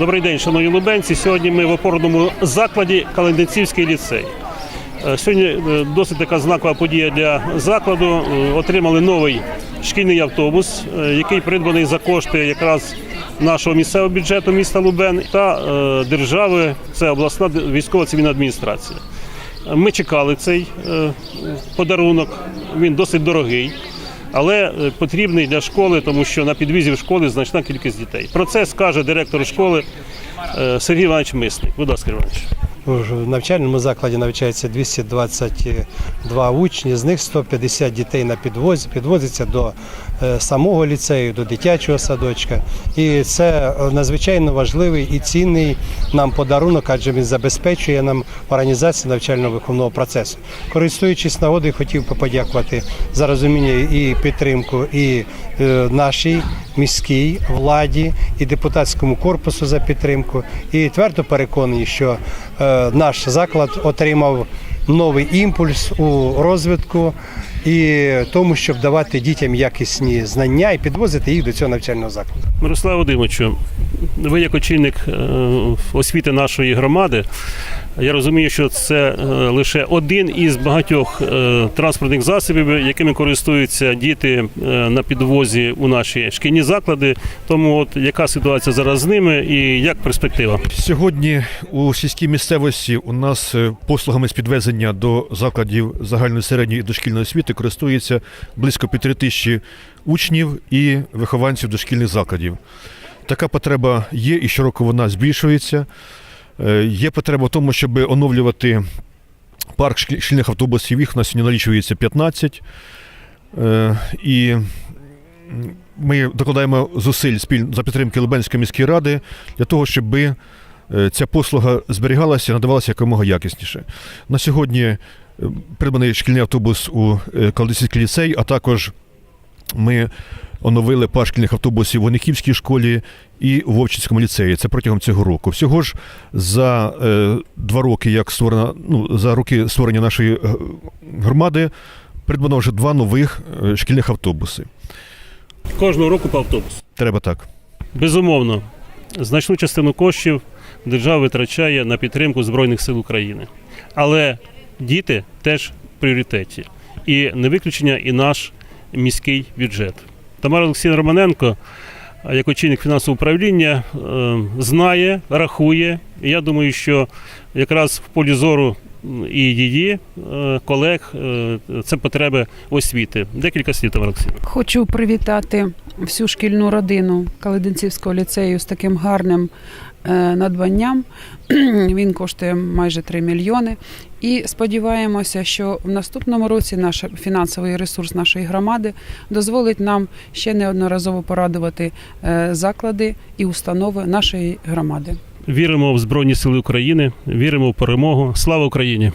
Добрий день, шановні лубенці. Сьогодні ми в опорному закладі Календенцівський ліцей. Е, Сьогодні е, досить така знакова подія для закладу. Е, Отримали новий шкільний автобус, який придбаний за кошти якраз нашого місцевого бюджету міста Лубен та держави. Це обласна військова цивільна адміністрація. Ми чекали цей подарунок. Він досить дорогий. Але е, потрібний для школи, тому що на підвізі в школи значна кількість дітей. Про це скаже директор школи е, Сергій Іванович Мисник. Будь ласка, Іванович. В навчальному закладі навчається 222 учні, з них 150 дітей на підвозі, підвозиться до е, самого ліцею, до дитячого садочка. І це е, надзвичайно важливий і цінний нам подарунок, адже він забезпечує нам організацію навчально-виховного процесу. Користуючись нагодою, хотів би подякувати за розуміння і підтримку і е, нашій міській владі, і депутатському корпусу за підтримку. І твердо переконані, що наш заклад отримав новий імпульс у розвитку і тому, щоб давати дітям якісні знання і підвозити їх до цього навчального закладу. Мирослав Вадимовичу, ви як очільник е, освіти нашої громади. Я розумію, що це е, лише один із багатьох е, транспортних засобів, якими користуються діти на підвозі у наші шкільні заклади. Тому, от яка ситуація зараз з ними і як перспектива? Сьогодні у сільській місцевості у нас послугами з підвезення до закладів загальної середньої і дошкільної освіти користується близько півтори тисячі учнів і вихованців дошкільних закладів. Така потреба є і щороку вона збільшується. Е, Є потреба в тому, щоб оновлювати парк шкільних автобусів. Їх у нас сьогодні налічується 15. Е, І ми докладаємо зусиль за підтримки Лубенської міської ради для того, щоб е, ця послуга зберігалася і надавалася якомога якісніше. На сьогодні придбаний шкільний автобус у е, Калдисівський ліцей, а також ми оновили парк шкільних автобусів в Ониківській школі і у Вовчинському ліцеї. Це протягом цього року. Всього ж за е, два роки, як створена, ну, за роки створення нашої е, громади, придбано вже два нових шкільних автобуси. Кожного року по автобусу. Треба так. Безумовно, значну частину коштів держава витрачає на підтримку Збройних сил України. Але діти теж в пріоритеті. І не виключення і наш міський бюджет. Тамара Олексійовна Романенко, як очільник фінансового управління, е, знає, рахує. І я думаю, що якраз в полі зору і її е, колег е, це потреби освіти. Декілька слів, Тамара Олексійовна. Хочу привітати всю шкільну родину Калединцівського ліцею з таким гарним е, надбанням. Він коштує майже 3 мільйони. І сподіваємося, що в наступному році наш фінансовий ресурс нашої громади дозволить нам ще неодноразово порадувати е, заклади і установи нашої громади. Віримо в Збройні Сили України, віримо в перемогу. Слава Україні!